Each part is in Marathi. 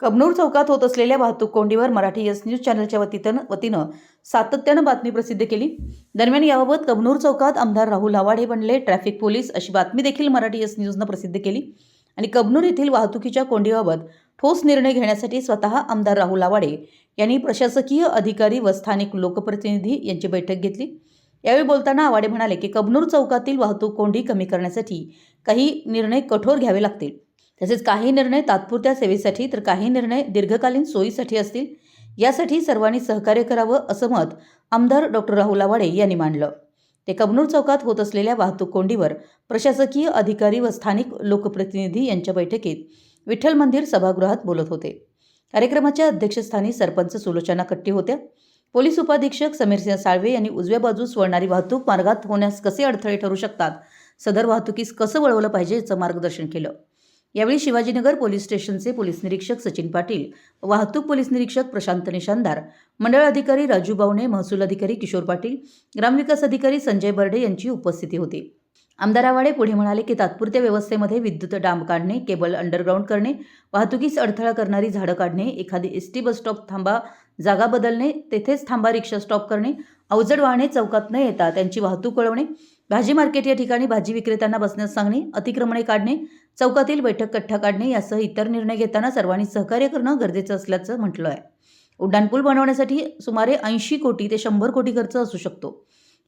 कबनूर चौकात होत असलेल्या वाहतूक कोंडीवर मराठी एस न्यूज चॅनलच्या वतीनं वतीनं सातत्यानं बातमी प्रसिद्ध केली. दरम्यान याबाबत कबनूर चौकात आमदार राहुल आवाडे बनले. ट्रॅफिक पोलीस अशी बातमी देखील मराठी एस न्यूजनं प्रसिद्ध केली. आणि कबनूर येथील वाहतुकीच्या कोंडीबाबत ठोस निर्णय घेण्यासाठी स्वतः आमदार राहुल आवाडे यांनी प्रशासकीय अधिकारी व स्थानिक लोकप्रतिनिधी यांची बैठक घेतली. यावेळी बोलताना आवाडे म्हणाले की कबनूर चौकातील वाहतूक कोंडी कमी करण्यासाठी काही निर्णय कठोर घ्यावे लागतील. तसेच काही निर्णय तात्पुरत्या सेवेसाठी तर काही निर्णय दीर्घकालीन सोयीसाठी असतील. यासाठी सर्वांनी सहकार्य करावं असं मत आमदार डॉक्टर राहुल आवाडे यांनी मांडलं. ते कबनूर चौकात होत असलेल्या वाहतूक कोंडीवर प्रशासकीय अधिकारी व स्थानिक लोकप्रतिनिधी यांच्या बैठकीत विठ्ठल मंदिर सभागृहात बोलत होते. कार्यक्रमाच्या अध्यक्षस्थानी सरपंच सुलोचना कट्टी होत्या. पोलीस उपाधीक्षक समीरसिंह साळवे यांनी उजव्या बाजूस वळणारी वाहतूक मार्गात होण्यास कसे अडथळे ठरू शकतात? सदर वाहतुकीस कसं वळवलं पाहिजे याचं मार्गदर्शन केलं. यावेळी शिवाजीनगर पोलीस स्टेशनचे पोलीस निरीक्षक सचिन पाटील वाहतूक पोलीस निरीक्षक प्रशांत निशानदार मंडळ अधिकारी राजू बावणे महसूल अधिकारी किशोर पाटील ग्रामविकास अधिकारी संजय बर्डे यांची उपस्थिती होती. आमदार आवाडे पुढे म्हणाले की तात्पुरत्या व्यवस्थेमध्ये विद्युत डांब काढणे केबल अंडरग्राऊंड करणे वाहतुकीस अडथळा करणारी झाडं काढणे एखादी एस टी बसस्टॉप थांबा जागा बदलणे तेथेच थांबा रिक्षा स्टॉप करणे अवजड वाहने चौकात न येता त्यांची वाहतूक कळवणे भाजी मार्केट या ठिकाणी भाजी विक्रेत्यांना बसण्यास सांगणे अतिक्रमणे काढणे चौकातील बैठक कठ्ठा काढणे यासह इतर निर्णय घेताना सर्वांनी सहकार्य करणं गरजेचं असल्याचं म्हटलं आहे उड्डाणपूल बनवण्यासाठी सुमारे ऐंशी कोटी ते शंभर कोटी खर्च असू शकतो.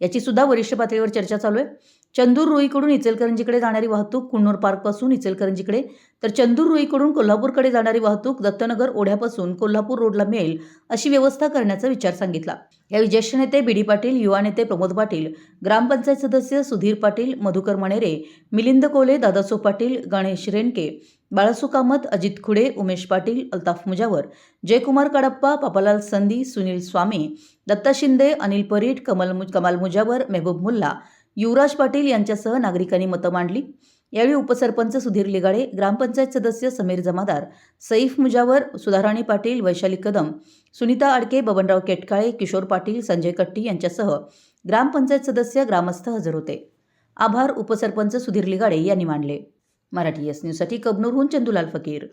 याची सुद्धा वरिष्ठ पातळीवर चर्चा चालू आहे. चंदूर रुईकडून इचलकरंजीकडे जाणारी वाहतूक कुन्नूर पार्कपासून इचलकरंजीकडे. तर चंदूर रुईकडून कोल्हापूरकडे जाणारी वाहतूक दत्तनगर ओढ्यापासून कोल्हापूर रोडला मिळेल अशी व्यवस्था करण्याचा विचार सांगितला. यावेळी ज्येष्ठ नेते बी डी पाटील युवा नेते प्रमोद पाटील ग्रामपंचायत सदस्य सुधीर पाटील मधुकर मणेरे मिलिंद कोले दादासो पाटील गणेश रेणके बाळासू कामत अजित खुडे उमेश पाटील अल्ताफ मुजावर जयकुमार कडप्पा पापालाल संधी सुनील स्वामी दत्ता शिंदे अनिल परीट कमल कमाल मुजावर मेहबूब मुल्ला युवराज पाटील यांच्यासह नागरिकांनी मतं मांडली. यावेळी उपसरपंच सुधीर लिगाडे ग्रामपंचायत सदस्य समीर जमादार सईफ मुजावर सुधाराणी पाटील वैशाली कदम सुनीता आडके बबनराव केटकाळे किशोर पाटील संजय कट्टी यांच्यासह ग्रामपंचायत सदस्य ग्रामस्थ हजर होते. आभार उपसरपंच सुधीर लिगाडे यांनी मांडले मराठी एस न्यूजसाठी कबनूरहून चंदुलाल फकीर.